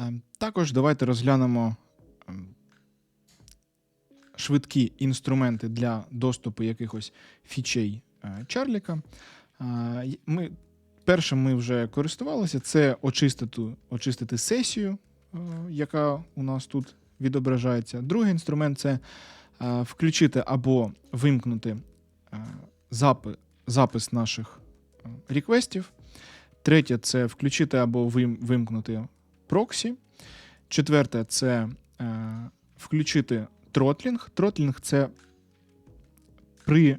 Е, Також давайте розглянемо ем, швидкі інструменти для доступу якихось фічей е, Чарліка. Е, Ми, першим ми вже користувалися, це очистити, очистити сесію, е, яка у нас тут відображається. Другий інструмент це включити або вимкнути е, запис наших реквестів. Третє це включити або вимкнути проксі. Четверте це е, включити тротлінг. Тротлінг це при,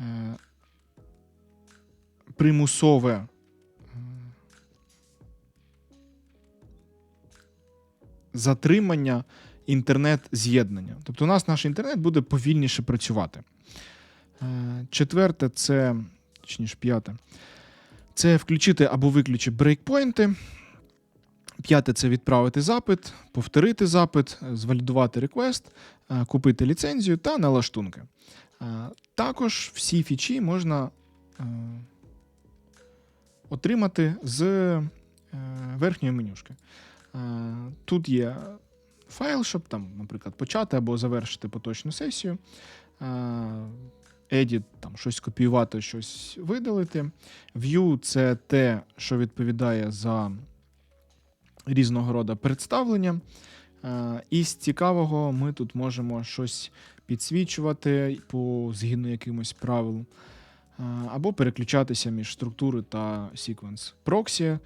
е, примусове. Затримання інтернет-з'єднання. Тобто, у нас наш інтернет буде повільніше працювати. Е, Четверте, це, точніше, п'яте, це включити або виключити брейкпойнти. П'яте це відправити запит, повторити запит, звалідувати реквест, е, купити ліцензію та налаштунки. Е, Також всі фічі можна е, отримати з верхньої менюшки. Тут є файл, щоб там, наприклад, почати або завершити поточну сесію. Edit, там щось скопіювати, щось видалити. View це те, що відповідає за різного роду представлення. Е, І з цікавого ми тут можемо щось підсвічувати по згідно якимось правил, е, або переключатися між структури та секвенс. Проксі е,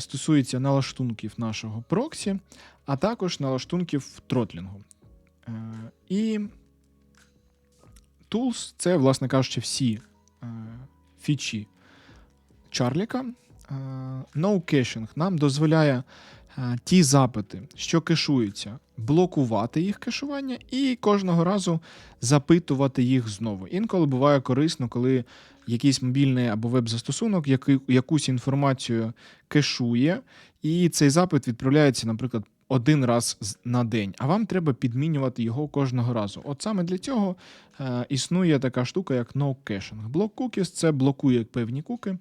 стосується налаштунків нашого проксі, а також налаштунків тротлінгу. І Tools це, власне кажучи, всі фічі Чарліка. No caching нам дозволяє ті запити, що кешуються, блокувати їх кешування і кожного разу запитувати їх знову. Інколи буває корисно, коли якийсь мобільний або веб-застосунок якусь інформацію кешує, і цей запит відправляється, наприклад, один раз на день, а вам треба підмінювати його кожного разу. От саме для цього е, існує така штука, як no caching. Блок cookies – це блокує певні куки.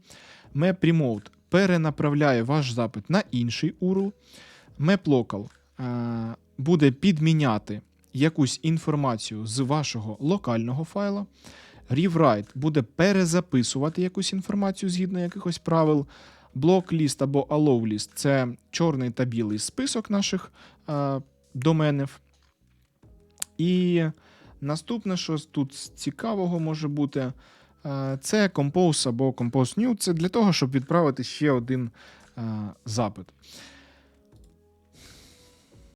Map Remote перенаправляє ваш запит на інший URL. MapLocal е, буде підміняти якусь інформацію з вашого локального файла. Rewrite буде перезаписувати якусь інформацію згідно якихось правил. Blocklist або allow list – це чорний та білий список наших е, доменів. І наступне, що тут цікавого може бути, це Compose або Compose New. Це для того, щоб відправити ще один е, запит.